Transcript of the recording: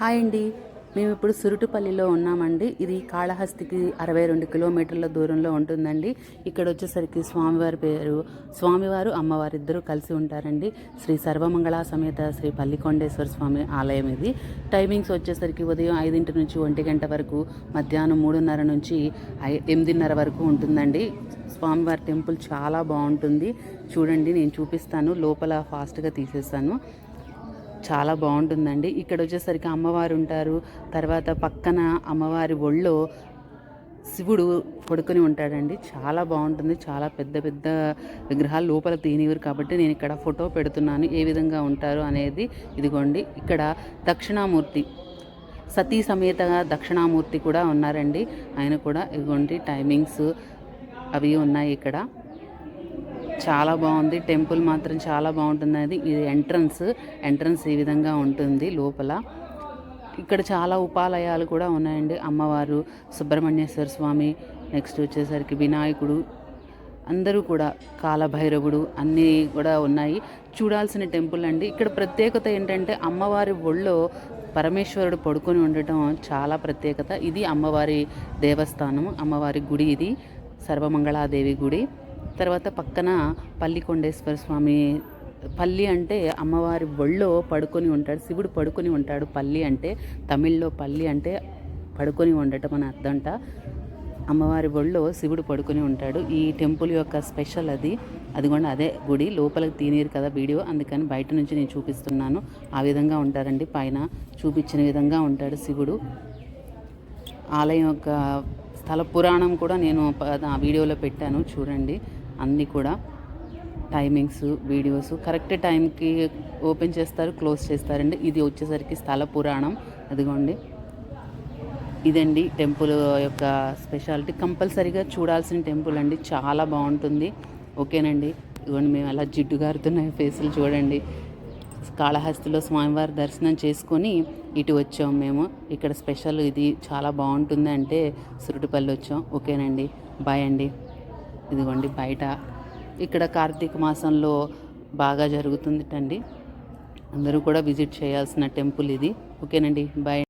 Hi అండి. మేము ఇప్పుడు సురుటుపల్లిలో ఉన్నామండి. ఇది కాళహస్తికి అరవై రెండు కిలోమీటర్ల దూరంలో ఉంటుందండి. ఇక్కడ వచ్చేసరికి స్వామివారి పేరు స్వామివారు అమ్మవారు ఇద్దరు కలిసి ఉంటారండి. శ్రీ సర్వమంగళ సమేత శ్రీ పల్లికొండేశ్వర స్వామి ఆలయం ఇది. టైమింగ్స్ వచ్చేసరికి ఉదయం ఐదింటి నుంచి ఒంటి గంట వరకు మధ్యాహ్నం మూడున్నర నుంచి ఐ- ఎనిమిదిన్నర వరకు ఉంటుందండి. స్వామివారి టెంపుల్ చాలా బాగుంటుంది. చూడండి నేను చూపిస్తాను. లోపల ఫాస్ట్గా తీసేస్తాను చాలా బాగుంటుందండి. ఇక్కడ వచ్చేసరికి అమ్మవారు ఉంటారు. తర్వాత పక్కన అమ్మవారి ఒళ్ళో శివుడు పడుకొని ఉంటాడండి. చాలా బాగుంటుంది. చాలా పెద్ద పెద్ద విగ్రహాలు లోపల తీనివ్వరు కాబట్టి నేను ఇక్కడ ఫోటో పెడుతున్నాను. ఏ విధంగా ఉంటారు అనేది ఇదిగోండి. ఇక్కడ దక్షిణామూర్తి సతీ సమేతగా దక్షిణామూర్తి కూడా ఉన్నారండి. ఆయన కూడా ఇదిగోండి టైమింగ్స్ అవి ఉన్నాయి ఇక్కడ. చాలా బాగుంది. టెంపుల్ మాత్రం చాలా బాగుంటుంది. అది ఇది ఎంట్రన్స్. ఎంట్రన్స్ ఈ విధంగా ఉంటుంది లోపల. ఇక్కడ చాలా ఉపాలయాలు కూడా ఉన్నాయండి. అమ్మవారు సుబ్రహ్మణ్యేశ్వర స్వామి నెక్స్ట్ వచ్చేసరికి వినాయకుడు అందరూ కూడా కాలభైరవుడు అన్నీ కూడా ఉన్నాయి. చూడాల్సిన టెంపుల్ అండి. ఇక్కడ ప్రత్యేకత ఏంటంటే అమ్మవారి ఒళ్ళో పరమేశ్వరుడు పడుకొని ఉండటం చాలా ప్రత్యేకత. ఇది అమ్మవారి దేవస్థానం అమ్మవారి గుడి ఇది సర్వమంగళాదేవి గుడి. తర్వాత పక్కన పల్లికొండేశ్వర స్వామి. పల్లి అంటే అమ్మవారి ఒళ్ళో పడుకొని ఉంటాడు శివుడు పడుకొని ఉంటాడు. పల్లి అంటే తమిళ్ళో పల్లి అంటే పడుకొని ఉండటం అని అర్థంట. అమ్మవారి ఒళ్ళో శివుడు పడుకొని ఉంటాడు. ఈ టెంపుల్ యొక్క స్పెషల్ అది. అదిగోండి అదే గుడి. లోపలికి తీనేరు కదా వీడియో. అందుకని బయట నుంచి నేను చూపిస్తున్నాను. ఆ విధంగా ఉంటారండి. పైన చూపించిన విధంగా ఉంటాడు శివుడు. ఆలయం యొక్క స్థల పురాణం కూడా నేను ఆ వీడియోలో పెట్టాను. చూడండి. అన్నీ కూడా టైమింగ్స్ వీడియోస్ కరెక్ట్ టైంకి ఓపెన్ చేస్తారు క్లోజ్ చేస్తారండి ఇది వచ్చేసరికి స్థల పురాణం. అదిగోండి. ఇదండి టెంపుల్ యొక్క స్పెషాలిటీ కంపల్సరీగా చూడాల్సిన టెంపుల్ అండి. చాలా బాగుంటుంది. ఓకేనండి. ఇదిగోండి మేము అలా జిడ్డు గారుతున్న ఫేసులు చూడండి. కాళహస్తిలో స్వామివారి దర్శనం చేసుకొని ఇటు వచ్చాం మేము. ఇక్కడ స్పెషల్ ఇది చాలా బాగుంటుంది అంటే సురుటిపల్లి వచ్చాం. ఓకేనండి. బాయ్ అండి. ఇదిగోండి బయట. ఇక్కడ కార్తీక మాసంలో బాగా జరుగుతుందిటండి అందరూ కూడా విజిట్ చేయాల్సిన టెంపుల్ ఇది. ఓకేనండి బాయ్.